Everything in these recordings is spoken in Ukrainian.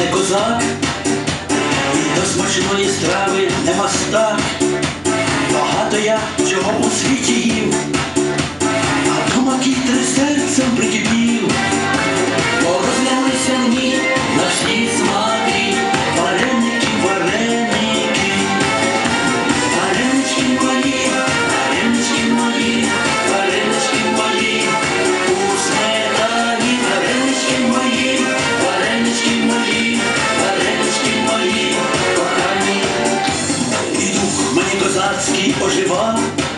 не козак, і до смачної страви не мастак. Багато я чого у світі Pirátský oživák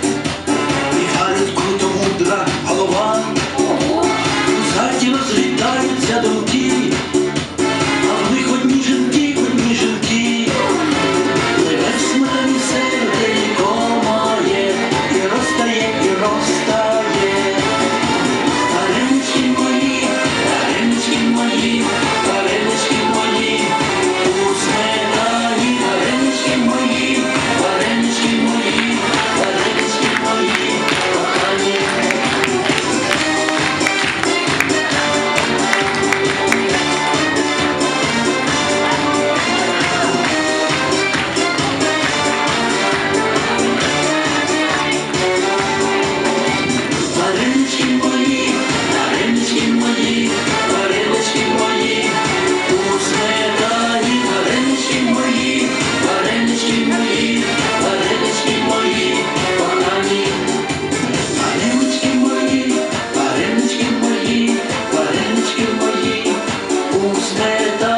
jsme tam.